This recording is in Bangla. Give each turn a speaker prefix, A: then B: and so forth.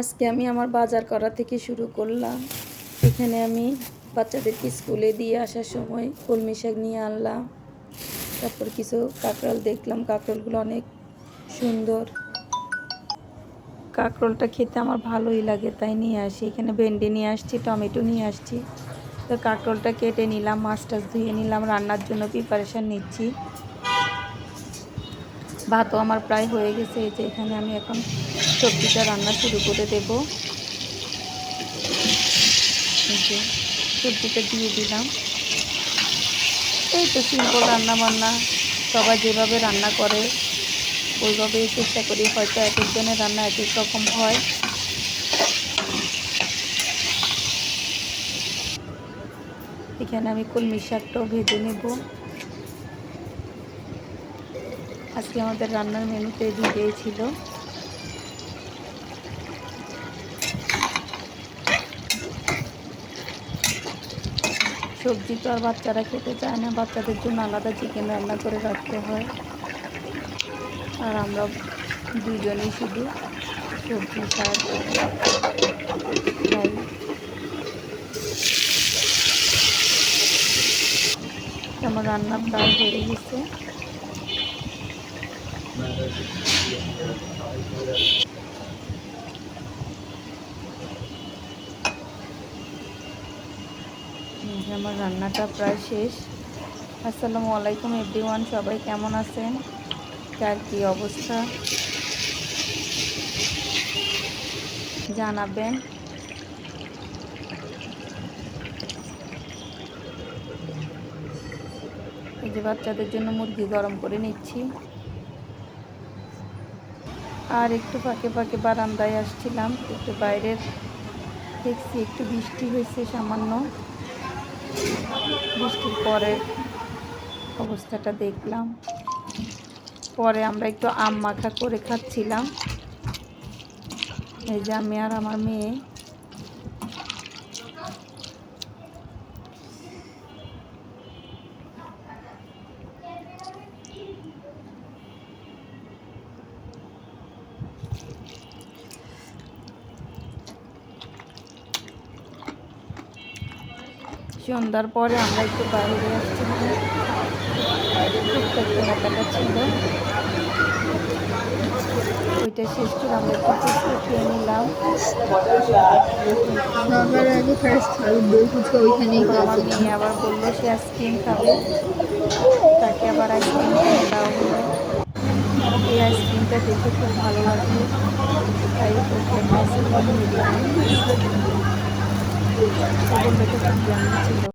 A: আজকে আমি আমার বাজার করা থেকে শুরু করলাম। এখানে আমি বাচ্চাদেরকে স্কুলে দিয়ে আসার সময় কলমি শাক নিয়ে আনলাম। তারপর কিছু কাঁকরোল দেখলাম। কাঁকরোলগুলো অনেক সুন্দর। কাঁকরোলটা খেতে আমার ভালোই লাগে, তাই নিয়ে আসি। এখানে ভেন্ডি নিয়ে আসছি, টমেটো নিয়ে আসছি। তো কাঁকরোলটা কেটে নিলাম, মাছ টাছ ধুয়ে নিলাম, রান্নার জন্য প্রিপারেশান নিচ্ছি। ভাতও আমার প্রায় হয়ে গেছে, এই যে এখানে আমি এখন সবজিটা রান্না শুরু করে দেব। সবজিটা দিয়ে দিলাম। এই তো সিম্পল রান্না বান্না সবাই যেভাবে রান্না করে ওইভাবে চেষ্টা করি, হয়তো এক একজনের রান্না এক এক রকম হয়। এখানে আমি কলমি শাকটাও ভেজে নেব। আজকে আমাদের রান্নার মেনুতে দুটোই ছিল সবজি তো আর বাচ্চারা খেতে চায় না, বাচ্চাদের জন্য আলাদা চিকেন রান্না করে রাখতে হয়। আর আমরা দুজনেই শুধু সবজি শাক আমার রান্না প্রায় হয়ে গেছে। আমার রান্নাটা প্রায় শেষ। আসসালামু আলাইকুম এভরিওয়ান, সবাই কেমন আছেন? কার কি অবস্থা? জানাবেন। এই যে বাচ্চাদের জন্য মুরগি গরম করে নিচ্ছি। আর একটু ফাঁকে ফাঁকে বারান্দায় আসছিলাম, একটু বাইরের দেখছি, একটু বৃষ্টি হয়েছে সামান্য। বৃষ্টির পরে অবস্থাটা দেখলাম। পরে আমরা একটু আম মাখা করে খাচ্ছিলাম। এই যে আমি আর আমার মেয়ে সন্ধ্যার পরে আমরা একটু বাইরে আসছিলাম টুকটাক কেনাকাটা ছিল। ওইটা শেষ করে আমরা একটু ফুচকা খেয়ে নিলাম।
B: সবার আগে ফার্স্ট দই ফুচকা ওইখানেই
A: আমার মেয়ে আবার বলল সে আইসক্রিম খাবে। তাকে আবার আইসক্রিম কিনে দেওয়া হলো। এই আইসক্রিমটা দেখে খুব ভালো লাগল। তাই একটা আইসক্রিম Saya pun 去